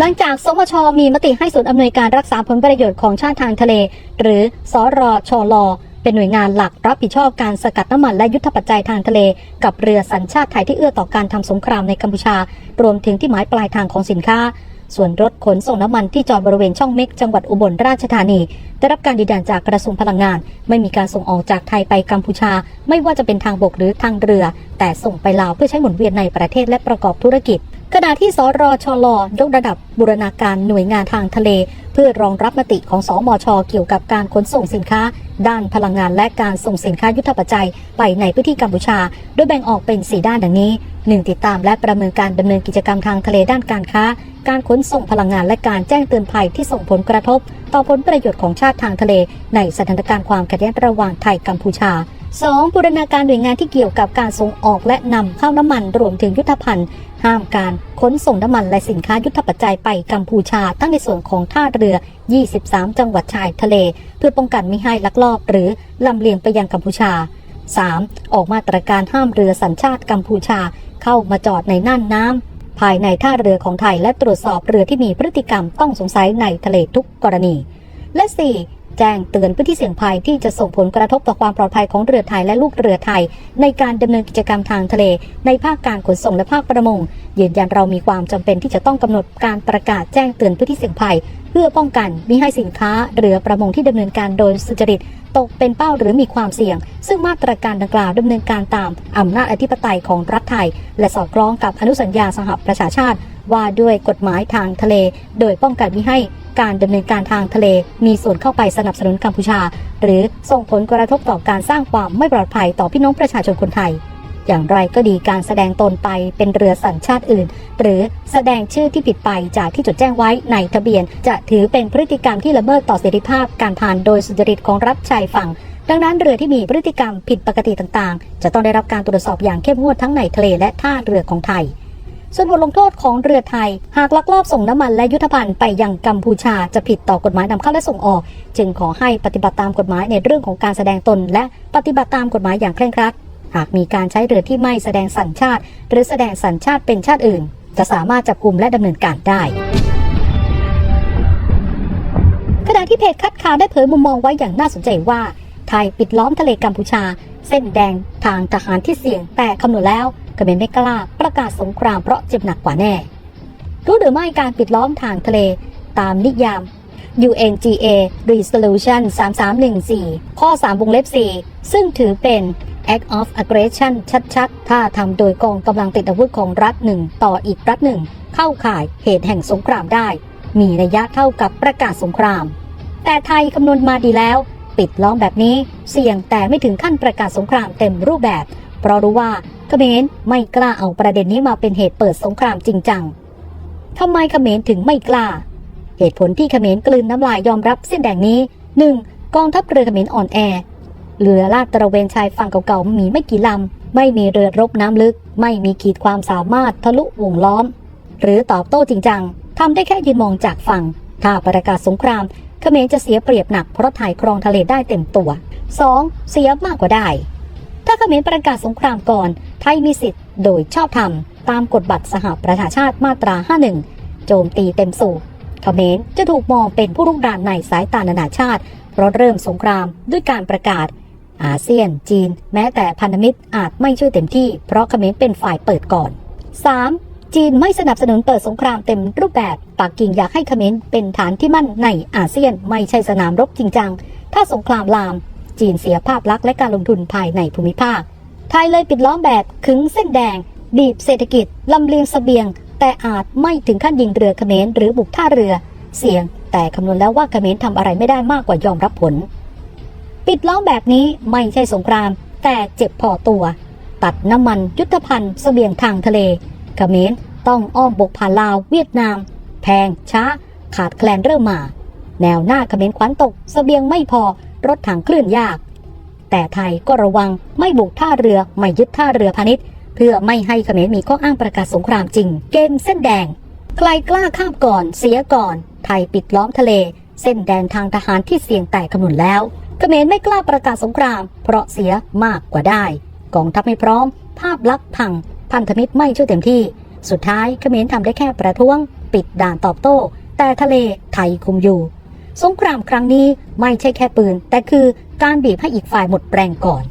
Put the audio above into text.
หลังจากสมชมีมติให้ศูนย์อำนวยการรักษาผลประโยชน์ของชาติทางทะเล หรือสอรอชลเป็นหน่วยงานหลักรับผิดชอบการสกัดน้ำมันและยุทธปัจจัยทางทะเล กับเรือสัญชาติไทยที่เอื้อต่อการทำสงครามในกัมพูชา รวมถึงที่หมายปลายทางของสินค้า ส่วนรถขนส่งน้ำมันที่จอดบริเวณช่องเม็กจังหวัดอุบลราชธานี ได้รับการยืนยันจากกระทรวงพลังงาน ไม่มีการส่งออกจากไทยไปกัมพูชา ไม่ว่าจะเป็นทางบกหรือทางเรือ แต่ส่งไปลาวเพื่อใช้หมุนเวียนในประเทศและประกอบธุรกิจ ขณะที่สรชลยกระดับบูรณาการหน่วยงานทางทะเล เพื่อรองรับมติของสอมช เกี่ยวกับการขนส่งสินค้า ด้านพลังงานและการส่งสินค้ายุทธปัจจัย ไปในพื้นที่กัมพูชา โดยแบ่งออกเป็น 4 ด้านดังนี้ 1. ติดตามและประเมินการดำเนินกิจกรรมทางทะเลด้านการค้า การขนส่งพลังงานและการแจ้งเตือนภัยที่ส่งผลกระทบ ต่อผลประโยชน์ของชาติทางทะเล ในสถานการณ์ความขัดแย้งระหว่างไทยกัมพูชา 2. บูรณาการหน่วยงานที่เกี่ยวกับการส่งออกและนำเข้าน้ำมันรวมถึงยุทธภัณฑ์ ห้ามการขนส่งน้ำมันและสินค้ายุทธปัจจัยไปกัมพูชา ทั้งในส่วนของท่าเรือ 23 จังหวัดชายทะเล เพื่อป้องกันไม่ให้ลักลอบ หรือลำเลียงไปยังกัมพูชา 3. ออกมาตรการห้ามเรือสัญชาติกัมพูชา เข้ามาจอดในน่านน้ำภายในท่าเรือของไทยและตรวจสอบเรือที่มีพฤติกรรมต้องสงสัยในทะเลทุกกรณี และ 4. แจ้งเตือนพื้นที่เสี่ยงภัยที่จะส่งผลกระทบต่อความปลอดภัยของเรือไทยและลูกเรือไทย ในการดำเนินกิจกรรมทางทะเล ในภาคการขนส่งและภาคประมง ยืนยันเรามีความจำเป็นที่จะต้องกำหนดการประกาศแจ้งเตือนพื้นที่เสี่ยงภัย เพื่อป้องกันมิให้สินค้าเรือประมงที่ดำเนินการโดยสุจริตตกเป็นเป้าหรือมีความเสี่ยง ซึ่งมาตรการดังกล่าวดำเนินการตามอำนาจอธิปไตยของรัฐไทย และสอดคล้องกับอนุสัญญาสหประชาชาติ ว่าด้วยกฎหมายทางทะเล โดยป้องกันมิให้การดำเนินการทางทะเล มีส่วนเข้าไปสนับสนุนกัมพูชา หรือส่งผลกระทบต่อการสร้างความไม่ปลอดภัยต่อพี่น้องประชาชนคนไทย อย่างไรก็ดีการแสดงตนไปเป็นเรือสัญชาติอื่น หรือแสดงชื่อที่ผิดไปจากที่จดแจ้งไว้ในทะเบียน จะถือเป็นพฤติกรรมที่ละเมิดต่อเสรีภาพการผ่านโดยสุจริตของรัฐชายฝั่งดังนั้นเรือที่มีพฤติกรรมผิดปกติต่างๆ จะต้องได้รับการตรวจสอบอย่างเข้มงวดทั้งในทะเลและท่าเรือของไทย ส่วนบทลงโทษของเรือไทย หากลักลอบส่งน้ำมันและยุทธภัณฑ์ไปยังกัมพูชาจะผิดต่อกฎหมายนำเข้าและส่งออก จึงขอให้ปฏิบัติตามกฎหมายในเรื่องของการแสดงตน และปฏิบัติตามกฎหมายอย่างเคร่งครัด หากมีการใช้เรือที่ไม่แสดงสัญชาติ หรือแสดงสัญชาติเป็นชาติอื่น จะสามารถจับกลุ่มและดำเนินการได้ขณะที่เพจคัดข่าวได้เผยมุมมองไว้อย่างน่าสนใจว่าไทยปิดล้อมทะเลกัมพูชา เส้นแดงทางทหารที่เสี่ยงแต่คำนวณแล้ว เขมรไม่กล้าประกาศสงครามเพราะเจ็บหนักกว่าแน่ รู้หรือไม่การปิดล้อมทางทะเลตามนิยาม UNGA Resolution 3314 ข้อ 3 วงเล็บ 4 ซึ่งถือเป็น Act of Aggression ชัดๆ ถ้าทำโดยกองกำลังติดอาวุธของรัฐหนึ่งต่ออีกรัฐหนึ่ง เข้าข่ายเหตุแห่งสงครามได้ มีนัยยะเท่ากับประกาศสงคราม แต่ไทยคำนวณมาดีแล้ว ปิดล้อมแบบนี้ เสี่ยงแต่ไม่ถึงขั้นประกาศสงครามเต็มรูปแบบ เพราะรู้ว่า เขมรไม่กล้าเอาประเด็นนี้มาเป็นเหตุเปิดสงครามจริงจังทำไมเขมรถึงไม่กล้า เหตุผลที่เขมรกลืนน้ำลายยอมรับเส้นแดงนี้ 1. กองทัพเรือเขมรอ่อนแอเรือลาดตระเวนชายฝั่งเก่าๆมีไม่กี่ลำ ไม่มีเรือรบน้ำลึก ไม่มีขีดความสามารถทะลุวงล้อม หรือตอบโต้จริงจังทำได้แค่ยืนมองจากฝั่ง ถ้าประกาศสงครามเขมรจะเสียเปรียบหนักเพราะไทยครองทะเลได้เต็มตัว 2. เสียมากกว่าได้ ถ้าเขมรประกาศสงครามก่อน ไทยมีสิทธิ์โดยชอบธรรมตามกฎบัตรสหประชาชาติมาตรา 51 โจมตีเต็มสูบเขมรจะถูกมองเป็นผู้รุกรานในสายตานานาชาติ เพราะเริ่มสงครามด้วยการประกาศ อาเซียน จีน แม้แต่พันธมิตรอาจไม่ช่วยเต็มที่ เพราะเขมรเป็นฝ่ายเปิดก่อน 3. จีนไม่สนับสนุนเปิดสงครามเต็มรูปแบบปักกิ่งอยากให้เขมรเป็นฐานที่มั่นในอาเซียนไม่ใช่สนามรบจริงจังถ้าสงครามลาม จีนเสียภาพลักษณ์และการลงทุนภายในภูมิภาค ไทยเลยปิดล้อมแบบขึงเส้นแดง บีบเศรษฐกิจลำเลียงเสบียง แต่อาจไม่ถึงขั้นยิงเรือเขมรหรือบุกท่าเรือ เสี่ยง แต่คำนวณแล้วว่าเขมรทำอะไรไม่ได้มากกว่ายอมรับผล ปิดล้อมแบบนี้ไม่ใช่สงคราม แต่เจ็บพอตัว ตัดน้ำมันยุทธภัณฑ์เสบียงทางทะเลเขมรต้องอ้อมบกผ่านลาวเวียดนาม แพงช้า ขาดแคลนเริ่มมา แนวหน้าเขมรขวัญตกเสบียงไม่พอรถถังเคลื่อนยาก แต่ไทยก็ระวังไม่บุกท่าเรือ ไม่ยึดท่าเรือพาณิชย์ เพื่อไม่ให้เขมรมีข้ออ้างประกาศสงครามจริง เกมเส้นแดง ใครกล้าข้ามก่อน เสียก่อน ไทยปิดล้อมทะเล เส้นแดนทางทหารที่เสี่ยงแต่คำนวณแล้ว เขมรไม่กล้าประกาศสงคราม เพราะเสียมากกว่าได้ กองทัพไม่พร้อม ภาพลักษณ์พัง พันธมิตรไม่ช่วยเต็มที่ สุดท้ายเขมรทำได้แค่ประท้วง ปิดด่านตอบโต้ แต่ทะเลไทยคุมอยู่ สงครามครั้งนี้ไม่ใช่แค่ปืน แต่คือการบีบให้อีกฝ่ายหมดแรงก่อน